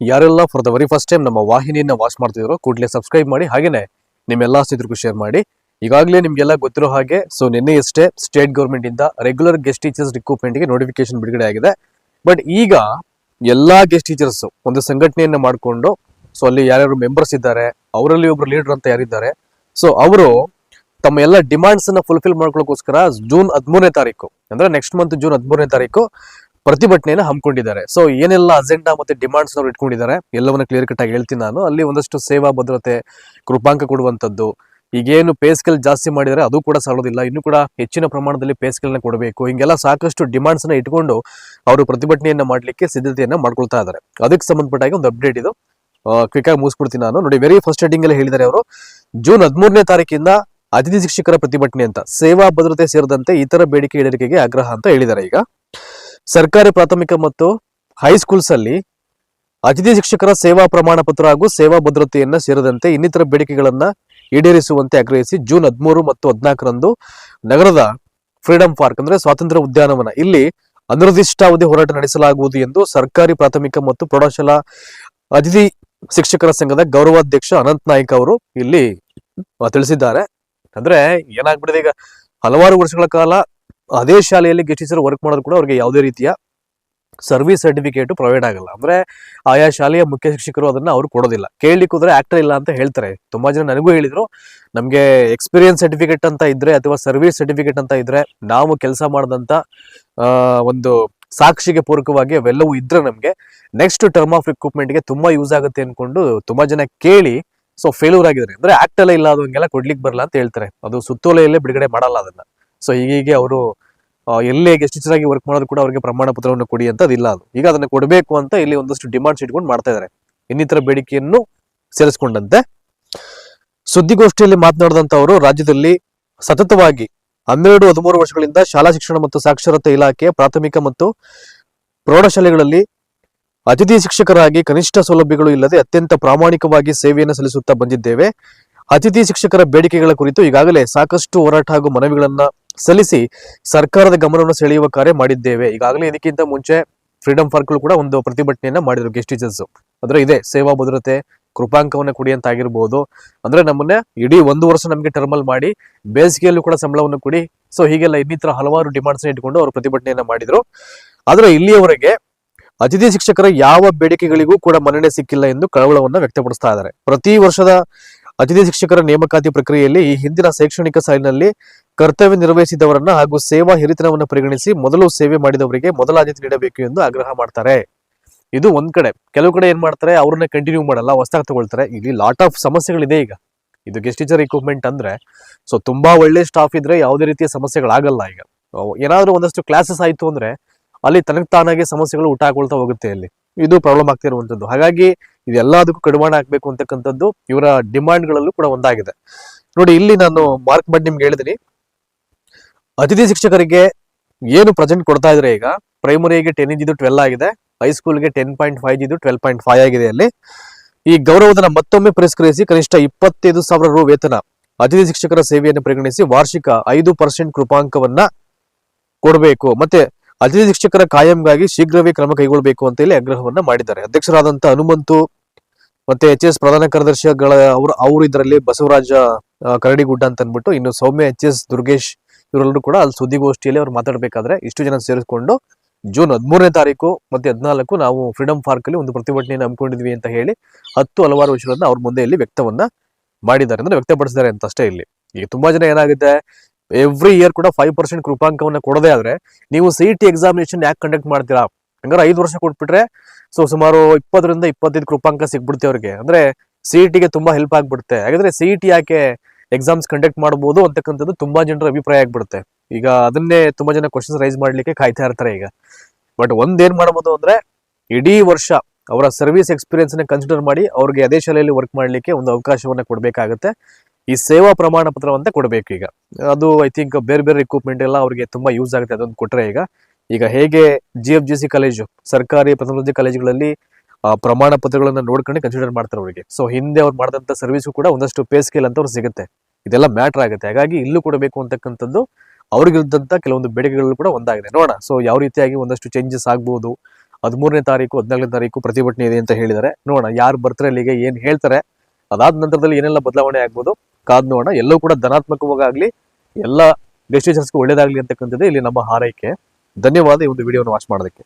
ಯಾರೆಲ್ಲ for the very first time ನಮ್ಮ ವಾಹಿನಿಯನ್ನ ವಾಚ್ ಮಾಡ್ತಿದ್ರು ಕೂಡಲೇ ಸಬ್ಸ್ಕ್ರೈಬ್ ಮಾಡಿ, ಹಾಗೇನೆ ನಿಮ್ಮೆಲ್ಲ ಸ್ನೇಹಿತರಿಗೂ ಶೇರ್ ಮಾಡಿ. ಈಗಾಗಲೇ ನಿಮಗೆಲ್ಲ ಗೊತ್ತಿರೋ ಹಾಗೆ ಸೊ ನಿನ್ನೆಯಷ್ಟೇ ಸ್ಟೇಟ್ ಗೌರ್ಮೆಂಟ್ ಇಂದ ರೆಗ್ಯುಲರ್ ಗೆಸ್ಟ್ ಟೀಚರ್ಸ್ ರಿಕ್ರೂಟ್ಮೆಂಟ್ಗೆ ನೋಟಿಫಿಕೇಶನ್ ಬಿಡುಗಡೆ ಆಗಿದೆ. ಬಟ್ ಈಗ ಎಲ್ಲಾ ಗೆಸ್ಟ್ ಟೀಚರ್ಸ್ ಒಂದು ಸಂಘಟನೆಯನ್ನ ಮಾಡಿಕೊಂಡು ಸೊ ಅಲ್ಲಿ ಯಾರ್ಯಾರು ಮೆಂಬರ್ಸ್ ಇದ್ದಾರೆ, ಅವರಲ್ಲಿ ಒಬ್ರು ಲೀಡರ್ ಅಂತ ಯಾರಿದ್ದಾರೆ ಸೊ ಅವರು ತಮ್ಮ ಎಲ್ಲ ಡಿಮಾಂಡ್ಸ್ ಅನ್ನ ಫುಲ್ಫಿಲ್ ಮಾಡ್ಕೊಳ್ಳೋಕೋಸ್ಕರ ಜೂನ್ ಹದಿಮೂರನೇ ತಾರೀಕು, ಅಂದ್ರೆ ನೆಕ್ಸ್ಟ್ ಮಂತ್ ಜೂನ್ ಹದಿಮೂರನೇ ತಾರೀಕು ಪ್ರತಿಭಟನೆಯನ್ನು ಹಮ್ಮಿಕೊಂಡಿದ್ದಾರೆ. ಸೊ ಏನೆಲ್ಲ ಅಜೆಂಡಾ ಮತ್ತೆ ಡಿಮಾಂಡ್ಸ್ ಅವರು ಇಟ್ಕೊಂಡಿದ್ದಾರೆ, ಎಲ್ಲವನ್ನ ಕ್ಲಿಯರ್ ಕಟ್ ಆಗಿ ಹೇಳ್ತೀನಿ ನಾನು. ಅಲ್ಲಿ ಒಂದಷ್ಟು ಸೇವಾ ಭದ್ರತೆ, ಕೃಪಾಂಕ ಕೊಡುವಂತದ್ದು ಈಗೇನು ಪೇಸ್ಕಲ್ ಜಾಸ್ತಿ ಮಾಡಿದರೆ ಅದು ಕೂಡ ಸಾಲೋದಿಲ್ಲ. ಇನ್ನು ಕೂಡ ಹೆಚ್ಚಿನ ಪ್ರಮಾಣದಲ್ಲಿ ಪೇ ಸ್ಕೇಲ್ನ ಕೊಡಬೇಕು. ಹಿಂಗೆಲ್ಲ ಸಾಕಷ್ಟು ಡಿಮಾಂಡ್ಸ್ನ ಇಟ್ಕೊಂಡು ಅವರು ಪ್ರತಿಭಟನೆಯನ್ನ ಮಾಡಲಿಕ್ಕೆ ಸಿದ್ಧತೆಯನ್ನ ಮಾಡ್ಕೊಳ್ತಾ ಇದ್ದಾರೆ. ಅದಕ್ಕೆ ಸಂಬಂಧಪಟ್ಟಾಗಿ ಒಂದು ಅಪ್ಡೇಟ್ ಇದು. ಕ್ವಿಕ್ ಆಗಿ ಮುಗಿಸ್ಬಿಡ್ತೀನಿ ನಾನು. ನೋಡಿ ವೆರಿ ಫಸ್ಟ್ ಹೆಡಿಂಗ್ ಅಲ್ಲಿ ಹೇಳಿದ್ದಾರೆ ಅವರು. ಜೂನ್ ಹದಿಮೂರನೇ ತಾರೀಕಿಂದ ಅತಿಥಿ ಶಿಕ್ಷಕರ ಪ್ರತಿಭಟನೆ ಅಂತ, ಸೇವಾ ಭದ್ರತೆ ಸೇರಿದಂತೆ ಇತರ ಬೇಡಿಕೆ ಈಡೇರಿಕೆಗೆ ಆಗ್ರಹ ಅಂತ ಹೇಳಿದ್ದಾರೆ ಈಗ. ಸರ್ಕಾರಿ ಪ್ರಾಥಮಿಕ ಮತ್ತು ಹೈಸ್ಕೂಲ್ಸ್ ಅಲ್ಲಿ ಅತಿಥಿ ಶಿಕ್ಷಕರ ಸೇವಾ ಪ್ರಮಾಣ ಪತ್ರ ಹಾಗೂ ಸೇವಾ ಭದ್ರತೆಯನ್ನ ಸೇರಿದಂತೆ ಇನ್ನಿತರ ಬೇಡಿಕೆಗಳನ್ನ ಈಡೇರಿಸುವಂತೆ ಆಗ್ರಹಿಸಿ ಜೂನ್ ಹದಿಮೂರು ಮತ್ತು ಹದಿನಾಲ್ಕರಂದು ನಗರದ ಫ್ರೀಡಂ ಪಾರ್ಕ್ ಅಂದ್ರೆ ಸ್ವಾತಂತ್ರ್ಯ ಉದ್ಯಾನವನ. ಇಲ್ಲಿ ಅನಿರ್ದಿಷ್ಟಾವಧಿ ಹೋರಾಟ ನಡೆಸಲಾಗುವುದು ಎಂದು ಸರ್ಕಾರಿ ಪ್ರಾಥಮಿಕ ಮತ್ತು ಪ್ರೌಢಶಾಲಾ ಅತಿಥಿ ಶಿಕ್ಷಕರ ಸಂಘದ ಗೌರವಾಧ್ಯಕ್ಷ ಅನಂತ್ ನಾಯ್ಕ ಅವರು ಇಲ್ಲಿ ತಿಳಿಸಿದ್ದಾರೆ. ಅಂದ್ರೆ ಏನಾಗ್ಬಿಟ್ಟಿದೆ ಈಗ ಹಲವಾರು ವರ್ಷಗಳ ಕಾಲ ಅದೇ ಶಾಲೆಯಲ್ಲಿ ಗೆಸ್ಟ್ ಟೀಚರ್ ವರ್ಕ್ ಮಾಡೋದು ಕೂಡ ಅವ್ರಿಗೆ ಯಾವುದೇ ರೀತಿಯ ಸರ್ವಿಸ್ ಸರ್ಟಿಫಿಕೇಟ್ ಪ್ರೊವೈಡ್ ಆಗಲ್ಲ. ಅಂದ್ರೆ ಆಯಾ ಶಾಲೆಯ ಮುಖ್ಯ ಶಿಕ್ಷಕರು ಅದನ್ನ ಅವ್ರು ಕೊಡೋದಿಲ್ಲ. ಕೇಳಲಿಕ್ಕೆ ಹೋದ್ರೆ ಆಕ್ಟರ್ ಇಲ್ಲ ಅಂತ ಹೇಳ್ತಾರೆ. ತುಂಬಾ ಜನ ನನಗೂ ಹೇಳಿದ್ರು, ನಮಗೆ ಎಕ್ಸ್ಪೀರಿಯನ್ಸ್ ಸರ್ಟಿಫಿಕೇಟ್ ಅಂತ ಇದ್ರೆ ಅಥವಾ ಸರ್ವಿಸ್ ಸರ್ಟಿಫಿಕೇಟ್ ಅಂತ ಇದ್ರೆ ನಾವು ಕೆಲಸ ಮಾಡಿದಂತ ಒಂದು ಸಾಕ್ಷಿಗೆ ಪೂರಕವಾಗಿ ಅವೆಲ್ಲವೂ ಇದ್ರೆ ನಮಗೆ ನೆಕ್ಸ್ಟ್ ಟರ್ಮ್ ಆಫ್ ಇಕ್ವಿಪ್ಮೆಂಟ್ಗೆ ಗೆ ತುಂಬಾ ಯೂಸ್ ಆಗುತ್ತೆ ಅನ್ಕೊಂಡು ತುಂಬಾ ಜನ ಕೇಳಿ ಸೊ ಫೇಲ್ಯೂರ್ ಆಗಿದ್ದಾರೆ. ಅಂದ್ರೆ ಆಕ್ಟ್ ಎಲ್ಲ ಇಲ್ಲ ಅದು ಹಂಗೆಲ್ಲ ಕೊಡ್ಲಿಕ್ಕೆ ಬರಲ್ಲ ಅಂತ ಹೇಳ್ತಾರೆ. ಅದು ಸುತ್ತೋಲೆಯಲ್ಲೇ ಬಿಡುಗಡೆ ಮಾಡಲ್ಲ ಅದನ್ನ. ಸೊ ಹೀಗೆ ಅವರು ಎಲ್ಲೇ ಗೆಸ್ಟ್ ಟೀಚರ್ ಆಗಿ ವರ್ಕ್ ಮಾಡೋದು ಕೂಡ ಅವರಿಗೆ ಪ್ರಮಾಣ ಪತ್ರವನ್ನು ಕೊಡಿ ಅಂತ ಅದಿಲ್ಲ ಅದು. ಈಗ ಅದನ್ನ ಕೊಡಬೇಕು ಅಂತ ಇಲ್ಲಿ ಒಂದಷ್ಟು ಡಿಮಾಂಡ್ಸ್ ಇಟ್ಕೊಂಡು ಮಾಡ್ತಾ ಇದ್ದಾರೆ ಇನ್ನಿತರ ಬೇಡಿಕೆಯನ್ನು ಸೇರಿಸಿಕೊಂಡಂತೆ. ಸುದ್ದಿಗೋಷ್ಠಿಯಲ್ಲಿ ಮಾತನಾಡಿದಂತ ಅವರು, ರಾಜ್ಯದಲ್ಲಿ ಸತತವಾಗಿ ಹನ್ನೆರಡು, ಹದಿಮೂರು ವರ್ಷಗಳಿಂದ ಶಾಲಾ ಶಿಕ್ಷಣ ಮತ್ತು ಸಾಕ್ಷರತಾ ಇಲಾಖೆ, ಪ್ರಾಥಮಿಕ ಮತ್ತು ಪ್ರೌಢಶಾಲೆಗಳಲ್ಲಿ ಅತಿಥಿ ಶಿಕ್ಷಕರಾಗಿ ಕನಿಷ್ಠ ಸೌಲಭ್ಯಗಳು ಇಲ್ಲದೆ ಅತ್ಯಂತ ಪ್ರಾಮಾಣಿಕವಾಗಿ ಸೇವೆಯನ್ನು ಸಲ್ಲಿಸುತ್ತಾ ಬಂದಿದ್ದೇವೆ. ಅತಿಥಿ ಶಿಕ್ಷಕರ ಬೇಡಿಕೆಗಳ ಕುರಿತು ಈಗಾಗಲೇ ಸಾಕಷ್ಟು ಹೋರಾಟ ಹಾಗೂ ಮನವಿಗಳನ್ನ ಸಲ್ಲಿಸಿ ಸರ್ಕಾರದ ಗಮನವನ್ನು ಸೆಳೆಯುವ ಕಾರ್ಯ ಮಾಡಿದ್ದೇವೆ. ಈಗಾಗಲೇ ಇದಕ್ಕಿಂತ ಮುಂಚೆ ಫ್ರೀಡಂ ಪಾರ್ಕ್ಗಳು ಕೂಡ ಒಂದು ಪ್ರತಿಭಟನೆಯನ್ನ ಮಾಡಿದ್ರು ಗೆಸ್ಟ್ ಟೀಚರ್ಸ್ ಅಂದ್ರೆ ಇದೆ, ಸೇವಾ ಭದ್ರತೆ, ಕೃಪಾಂಕವನ್ನ ಕೊಡಿ ಅಂತ ಆಗಿರ್ಬೋದು. ಅಂದ್ರೆ ನಮ್ಮನ್ನ ಇಡೀ ಒಂದು ವರ್ಷ ನಮಗೆ ಟರ್ಮಲ್ ಮಾಡಿ ಬೇಸಿಗೆಯಲ್ಲೂ ಕೂಡ ಸಂಬಳವನ್ನು ಕೊಡಿ. ಸೊ ಹೀಗೆಲ್ಲ ಇನ್ನಿತರ ಹಲವಾರು ಡಿಮಾಂಡ್ಸ್ ಇಟ್ಕೊಂಡು ಅವರು ಪ್ರತಿಭಟನೆಯನ್ನ ಮಾಡಿದ್ರು. ಆದ್ರೆ ಇಲ್ಲಿಯವರೆಗೆ ಅತಿಥಿ ಶಿಕ್ಷಕರ ಯಾವ ಬೇಡಿಕೆಗಳಿಗೂ ಕೂಡ ಮನ್ನಣೆ ಸಿಕ್ಕಿಲ್ಲ ಎಂದು ಕಳವಳವನ್ನ ವ್ಯಕ್ತಪಡಿಸ್ತಾ ಇದ್ದಾರೆ. ಪ್ರತಿ ವರ್ಷದ ಅತಿಥಿ ಶಿಕ್ಷಕರ ನೇಮಕಾತಿ ಪ್ರಕ್ರಿಯೆಯಲ್ಲಿ ಹಿಂದಿನ ಶೈಕ್ಷಣಿಕ ಸಾಲಿನಲ್ಲಿ ಕರ್ತವ್ಯ ನಿರ್ವಹಿಸಿದವರನ್ನ ಹಾಗೂ ಸೇವಾ ಹಿರಿತನವನ್ನು ಪರಿಗಣಿಸಿ ಮೊದಲು ಸೇವೆ ಮಾಡಿದವರಿಗೆ ಮೊದಲ ಆದ್ಯತೆ ನೀಡಬೇಕು ಎಂದು ಆಗ್ರಹ ಮಾಡ್ತಾರೆ. ಇದು ಒಂದ್ ಕಡೆ. ಕೆಲವು ಕಡೆ ಏನ್ ಮಾಡ್ತಾರೆ, ಅವ್ರನ್ನ ಕಂಟಿನ್ಯೂ ಮಾಡಲ್ಲ, ಹೊಸದಾಗಿ ತಗೊಳ್ತಾರೆ. ಇಲ್ಲಿ ಲಾಟ್ ಆಫ್ ಸಮಸ್ಯೆಗಳಿದೆ ಈಗ. ಇದು ಗೆಸ್ಟ್ ಟೀಚರ್ ರಿಕ್ರೂಟ್ಮೆಂಟ್ ಅಂದ್ರೆ ಸೊ ತುಂಬಾ ಒಳ್ಳೆ ಸ್ಟಾಫ್ ಇದ್ರೆ ಯಾವುದೇ ರೀತಿಯ ಸಮಸ್ಯೆಗಳಾಗಲ್ಲ ಈಗ. ಏನಾದ್ರು ಏನಾದ್ರೂ ಒಂದಷ್ಟು ಕ್ಲಾಸಸ್ ಆಯ್ತು ಅಂದ್ರೆ, ಅಲ್ಲಿ ತನಗ್ ತಾನಾಗೆ ಸಮಸ್ಯೆಗಳು ಊಟ ಹಾಕೊಳ್ತಾ ಹೋಗುತ್ತೆ ಅಲ್ಲಿ. ಇದು ಪ್ರಾಬ್ಲಮ್ ಆಗ್ತಿರುವಂತದ್ದು ಹಾಗಾಗಿ ಇದೆಲ್ಲದಕ್ಕೂ ಕಡಿವಾಣ ಹಾಕ್ಬೇಕು ಅಂತಕ್ಕಂಥದ್ದು ಇವರ ಡಿಮಾಂಡ್ಗಳಲ್ಲೂ ಕೂಡ ಒಂದಾಗಿದೆ. ನೋಡಿ, ಇಲ್ಲಿ ನಾನು ಮಾರ್ಕ್ ಮಾಡಿ ನಿಮ್ಗೆ ಹೇಳಿದ್ರಿ ಅತಿಥಿ ಶಿಕ್ಷಕರಿಗೆ ಏನು ಪ್ರೆಸೆಂಟ್ ಕೊಡ್ತಾ ಇದ್ರೆ ಈಗ? ಪ್ರೈಮರಿಗೆ ಟೆನ್ ಇದ್ದು ಟ್ವೆಲ್ ಆಗಿದೆ. ಹೈಸ್ಕೂಲ್ಗೆ ಟೆನ್ ಪಾಯಿಂಟ್ ಫೈವ್ ಇದ್ದು ಟ್ವೆಲ್ ಪಾಯಿಂಟ್ ಫೈವ್ ಆಗಿದೆ ಅಲ್ಲಿ. ಈ ಗೌರವಧನ ಮತ್ತೊಮ್ಮೆ ಪುರಸ್ಕರಿಸಿ ಕನಿಷ್ಠ ಇಪ್ಪತ್ತೈದು ಸಾವಿರ ರು ವೇತನ ಅತಿಥಿ ಶಿಕ್ಷಕರ ಸೇವೆಯನ್ನು ಪರಿಗಣಿಸಿ ವಾರ್ಷಿಕ ಐದು ಪರ್ಸೆಂಟ್ ಕೃಪಾಂಕವನ್ನ ಕೊಡಬೇಕು. ಮತ್ತೆ ಅತಿಥಿ ಶಿಕ್ಷಕರ ಕಾಯಂಗಾಗಿ ಶೀಘ್ರವೇ ಕ್ರಮ ಕೈಗೊಳ್ಳಬೇಕು ಅಂತ ಹೇಳಿ ಆಗ್ರಹವನ್ನ ಮಾಡಿದ್ದಾರೆ. ಅಧ್ಯಕ್ಷರಾದಂತ ಹನುಮಂತು ಮತ್ತೆ ಎಚ್ ಎಸ್ ಪ್ರಧಾನ ಕಾರ್ಯದರ್ಶಿಗಳ ಅವರು ಅವರು ಇದರಲ್ಲಿ ಬಸವರಾಜ ಕರಡಿಗುಡ್ಡ ಅಂತ ಅಂದ್ಬಿಟ್ಟು ಇನ್ನು ಸೌಮ್ಯ ಎಚ್ ಎಸ್ ದುರ್ಗೇಶ್ ಇವರೆಲ್ಲರೂ ಕೂಡ ಅಲ್ಲಿ ಸುದ್ದಿಗೋಷ್ಠಿಯಲ್ಲಿ ಅವ್ರು ಮಾತಾಡಬೇಕಾದ್ರೆ ಇಷ್ಟು ಜನ ಸೇರಿಸ್ಕೊಂಡು ಜೂನ್ ಹದಿಮೂರನೇ ತಾರೀಕು ಮತ್ತೆ ಹದಿನಾಲ್ಕು ನಾವು ಫ್ರೀಡಂ ಪಾರ್ಕ್ ಅಲ್ಲಿ ಒಂದು ಪ್ರತಿಭಟನೆಯನ್ನು ಹಮ್ಮಿಕೊಂಡಿದ್ವಿ ಅಂತ ಹೇಳಿ ಹತ್ತು ಹಲವಾರು ವಿಷಯಗಳನ್ನ ಅವ್ರ ಮುಂದೆ ಇಲ್ಲಿ ವ್ಯಕ್ತವನ್ನ ಮಾಡಿದ್ದಾರೆ. ಅಂದ್ರೆ ವ್ಯಕ್ತಪಡಿಸಿದ್ದಾರೆ ಅಂತ ಅಷ್ಟೇ ಇಲ್ಲಿ. ಈಗ ತುಂಬಾ ಜನ ಏನಾಗುತ್ತೆ? ಎವ್ರಿ ಇಯರ್ ಕೂಡ ಫೈವ್ ಪರ್ಸೆಂಟ್ ಕೃಪಾಂಕವನ್ನ ಕೊಡದೇ ಆದ್ರೆ ನೀವು ಸಿ ಟಿ ಎಕ್ಸಾಮಿನೇಷನ್ ಯಾಕೆ ಕಂಡಕ್ಟ್ ಮಾಡ್ತೀರಾ? ಹಂಗಾರೆ ಐದು ವರ್ಷ ಕೊಟ್ಬಿಟ್ರೆ ಸೊ ಸುಮಾರು ಇಪ್ಪತ್ತರಿಂದ ಇಪ್ಪತ್ತೈದು ಕೃಪಾಂಕ ಸಿಕ್ಬಿಡುತ್ತೆ ಅವ್ರಿಗೆ. ಅಂದ್ರೆ ಸಿ ಟಿಗೆ ತುಂಬಾ ಹೆಲ್ಪ್ ಆಗ್ಬಿಡುತ್ತೆ. ಹಾಗಾದ್ರೆ ಸಿ ಟಿ ಯಾಕೆ ಎಕ್ಸಾಮ್ಸ್ ಕಂಡಕ್ಟ್ ಮಾಡಬಹುದು ಅಂತಕ್ಕಂಥದ್ದು ತುಂಬಾ ಜನರ ಅಭಿಪ್ರಾಯ ಆಗ್ಬಿಡುತ್ತೆ. ಈಗ ಅದನ್ನೇ ತುಂಬಾ ಜನ ಕ್ವಶನ್ಸ್ ರೈಸ್ ಮಾಡ್ಲಿಕ್ಕೆ ಕಾಯ್ತಾ ಇರ್ತಾರೆ ಈಗ. ಬಟ್ ಒಂದೇನ್ ಮಾಡಬಹುದು ಅಂದ್ರೆ ಇಡೀ ವರ್ಷ ಅವರ ಸರ್ವಿಸ್ ಎಕ್ಸ್ಪೀರಿಯನ್ಸ್ನ ಕನ್ಸಿಡರ್ ಮಾಡಿ ಅವ್ರಿಗೆ ಅದೇ ಶಾಲೆಯಲ್ಲಿ ವರ್ಕ್ ಮಾಡ್ಲಿಕ್ಕೆ ಒಂದು ಅವಕಾಶವನ್ನ ಕೊಡ್ಬೇಕಾಗತ್ತೆ. ಈ ಸೇವಾ ಪ್ರಮಾಣ ಪತ್ರವಂತ ಕೊಡಬೇಕು ಈಗ. ಅದು ಐ ಥಿಂಕ್ ಬೇರೆ ಬೇರೆ ಇಕ್ವಿಪ್ಮೆಂಟ್ ಎಲ್ಲ ಅವ್ರಿಗೆ ತುಂಬಾ ಯೂಸ್ ಆಗುತ್ತೆ ಅದೊಂದು ಕೊಟ್ರೆ ಈಗ. ಈಗ ಹೇಗೆ G F G C college ಸರ್ಕಾರಿ ಪ್ರಥಮ ದರ್ಜೆ ಕಾಲೇಜುಗಳಲ್ಲಿ ಪ್ರಮಾಣ ಪತ್ರಗಳನ್ನ ನೋಡ್ಕೊಂಡು ಕನ್ಸಿಡರ್ ಮಾಡ್ತಾರೆ ಅವರಿಗೆ. ಸೊ ಹಿಂದೆ ಅವ್ರು ಮಾಡಿದಂತ ಸರ್ವಿಸು ಕೂಡ ಒಂದಷ್ಟು ಪೇ ಸ್ಕೇಲ್ ಅಂತ ಅವ್ರು ಸಿಗುತ್ತೆ. ಇದೆಲ್ಲ ಮ್ಯಾಟರ್ ಆಗುತ್ತೆ. ಹಾಗಾಗಿ ಇಲ್ಲೂ ಕೊಡಬೇಕು ಅಂತಕ್ಕಂಥದ್ದು ಅವ್ರಿಗಿದ್ದಂತ ಕೆಲವೊಂದು ಬೇಡಿಕೆಗಳು ಕೂಡ ಒಂದಾಗಿದೆ. ನೋಡೋಣ. ಸೊ ಯಾವ ರೀತಿಯಾಗಿ ಒಂದಷ್ಟು ಚೇಂಜಸ್ ಆಗ್ಬೋದು. ಹದಿಮೂರನೇ ತಾರೀಕು, ಹದಿನಾಲ್ಕನೇ ತಾರೀಕು ಪ್ರತಿಭಟನೆ ಇದೆ ಅಂತ ಹೇಳಿದ್ದಾರೆ. ನೋಡೋಣ. ಯಾರು ಬರ್ತಾರೆ, ಅಲ್ಲಿಗೆ ಏನು ಹೇಳ್ತಾರೆ, ಅದಾದ ನಂತರದಲ್ಲಿ ಏನೆಲ್ಲ ಬದಲಾವಣೆ ಆಗ್ಬೋದು. ಕಾದ್ ನೋಡೋಣ ಎಲ್ಲವೂ ಕೂಡ ಧನಾತ್ಮಕವಾಗಲಿ, ಎಲ್ಲ ಡೆಸ್ಟಿನೇಷನ್ಸ್ಗೂ ಒಳ್ಳೇದಾಗ್ಲಿ ಅಂತಕ್ಕಂಥದ್ದು ಇಲ್ಲಿ ನಮ್ಮ ಹಾರೈಕೆ. ಧನ್ಯವಾದ ಈ ಒಂದು ವಿಡಿಯೋನ ವಾಚ್ ಮಾಡೋದಕ್ಕೆ.